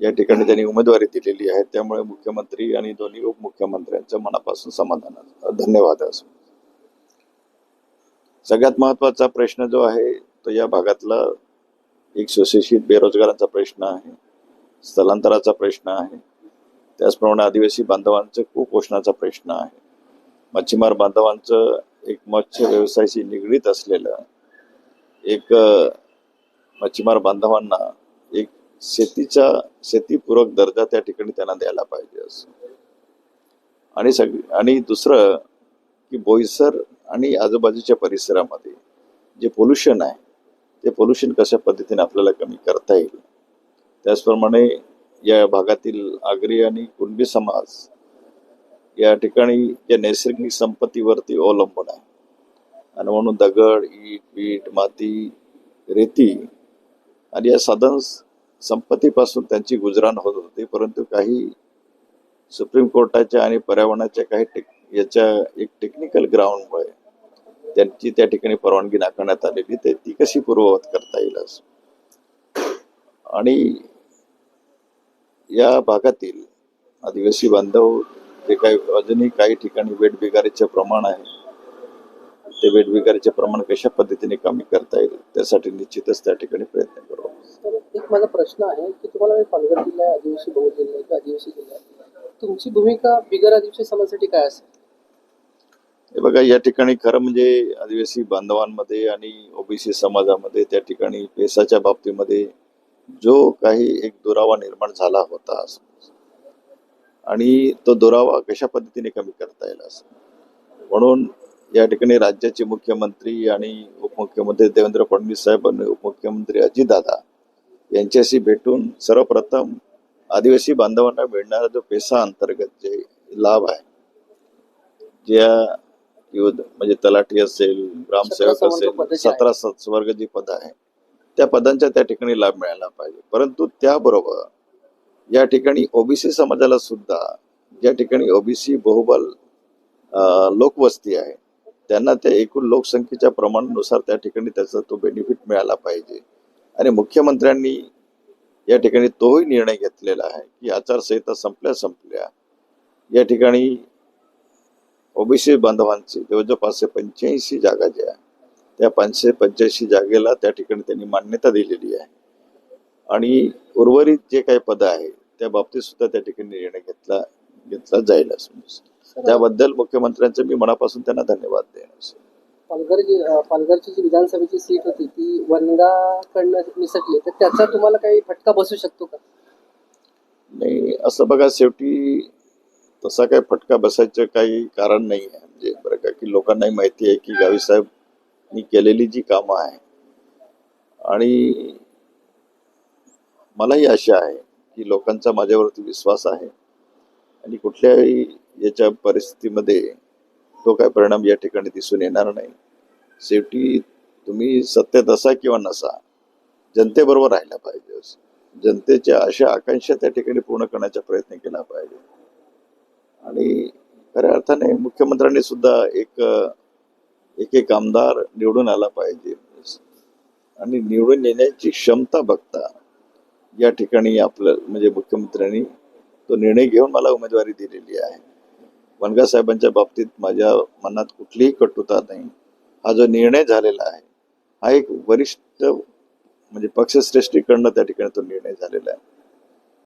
या ठिकाणी त्यांनी उमेदवारी दिलेली आहे. त्यामुळे मुख्यमंत्री आणि दोन्ही उपमुख्यमंत्र्यांचं मनापासून समाधान धन्यवाद असो. सगळ्यात महत्त्वाचा प्रश्न जो आहे तो या भागातला एक सुशिक्षित बेरोजगारांचा प्रश्न आहे स्थलांतराचा प्रश्न आहे. त्याचप्रमाणे आदिवासी बांधवांचं कुपोषणाचा प्रश्न आहे. मच्छीमार बांधवांचं एक मत्स्य व्यवसायाशी निगडीत असलेलं एक मच्छीमार बांधवांना शेतीचा शेतीपूरक दर्जा त्या ठिकाणी त्यांना द्यायला पाहिजे असं. आणि सग आणि दुसरं की बोईसर आणि आजूबाजूच्या परिसरामध्ये जे पोल्युशन आहे ते पोल्युशन कशा पद्धतीने आपल्याला कमी करता येईल? त्याचप्रमाणे या भागातील आगरी आणि कुणबी समाज या ठिकाणी या नैसर्गिक संपत्तीवरती अवलंबून आहे. आणि म्हणून दगड ईट वीट माती रेती आणि या साधन संपत्तीपासून त्यांची गुजराण होत होती परंतु काही सुप्रीम कोर्टाच्या आणि पर्यावरणाच्या काही टेक याच्या एक टेक्निकल ग्राउंडमुळे त्यांची त्या ठिकाणी परवानगी नाकारण्यात आलेली ते ती कशी पूर्ववत करता येईल आणि या भागातील आदिवासी बांधव जे काही अजूनही काही ठिकाणी वेठबिगारीचे प्रमाण आहे ते वेठबिगारीचे प्रमाण कशा पद्धतीने कमी करता येईल त्यासाठी निश्चितच त्या ठिकाणी प्रयत्न करू एक माझा प्रश्न आहे की तुम्हाला पालघर जिल्हा आदिवासी बहुल जिल्हा आदिवासी जिल्हा. तुमची भूमिका बिगर आदिवासी समाजासाठी काय असेल हे बघा या ठिकाणी खरं म्हणजे आदिवासी बांधवांमध्ये आणि ओबीसी समाजामध्ये त्या ठिकाणी पेसाच्या बाबतीमध्ये जो काही एक दुरावा निर्माण झाला होता. आणि तो दुरावा कशा पद्धतीने कमी करता येईल असं म्हणून या ठिकाणी राज्याचे मुख्यमंत्री आणि उपमुख्यमंत्री देवेंद्र फडणवीस साहेब आणि उपमुख्यमंत्री अजितदादा यांच्याशी भेटून सर्वप्रथम आदिवासी बांधवांना मिळणारा जो पेसा अंतर्गत जे लाभ आहे ज्या म्हणजे तलाठी असेल ग्रामसेवक असेल. सतरा स्वर्ग जी पद आहे त्या पदांचा त्या ठिकाणी लाभ मिळाला पाहिजे परंतु त्याबरोबर या ठिकाणी ओबीसी समाजाला सुद्धा ज्या ठिकाणी ओबीसी बहुबल लोकवस्ती आहे त्यांना त्या एकूण लोकसंख्येच्या प्रमाणानुसार त्या ठिकाणी त्याचा तो बेनिफिट मिळाला पाहिजे. आणि मुख्यमंत्र्यांनी या ठिकाणी तोही निर्णय घेतलेला आहे की आचारसंहिता संपल्या संपल्या या ठिकाणी ओबीसी बांधवांचे जवळजवळ पाचशे पंच्याऐंशी जागा ज्या आहे, त्या पाचशे पंच्याऐंशी जागेला त्या ठिकाणी त्यांनी मान्यता दिलेली आहे. आणि उर्वरित जे काही पदं आहे त्या बाबतीत सुद्धा त्या ठिकाणी निर्णय घेतला घेतला जाईल असं त्याबद्दल मुख्यमंत्र्यांचे मी मनापासून त्यांना धन्यवाद देईन. असं. पालघर पालघरची जी विधानसभेची सीट होती ती वनगाकडनं निसटली. तर त्याचा तुम्हाला काही फटका बसू शकतो का? नाही असं बघा शेवटी तसा काही फटका बसायचं काही कारण नाही आहे. म्हणजे बरं का की लोकांनाही माहिती आहे की गावी साहेबनी केलेली जी कामं आहे आणि मलाही आशा आहे की लोकांचा माझ्यावरती विश्वास आहे. आणि कुठल्याही याच्या परिस्थितीमध्ये तो काय परिणाम या ठिकाणी दिसून येणार नाही. शेवटी तुम्ही सत्तेत असा किंवा नसा जनतेबरोबर राहिला पाहिजे. जनतेच्या अशा आकांक्षा त्या ठिकाणी पूर्ण करण्याचा प्रयत्न केला पाहिजे. आणि खऱ्या अर्थाने मुख्यमंत्र्यांनी सुद्धा एक एक एक आमदार निवडून आला पाहिजे. आणि निवडून येण्याची क्षमता बघता या ठिकाणी आपलं म्हणजे मुख्यमंत्र्यांनी तो निर्णय घेऊन मला उमेदवारी दिलेली आहे. वनगा साहेबांच्या बाबतीत माझ्या मनात कुठलीही कटुता नाही. हा जो निर्णय झालेला आहे हा एक वरिष्ठ म्हणजे पक्षश्रेष्ठीकडनं त्या ठिकाणी तो निर्णय झालेला आहे.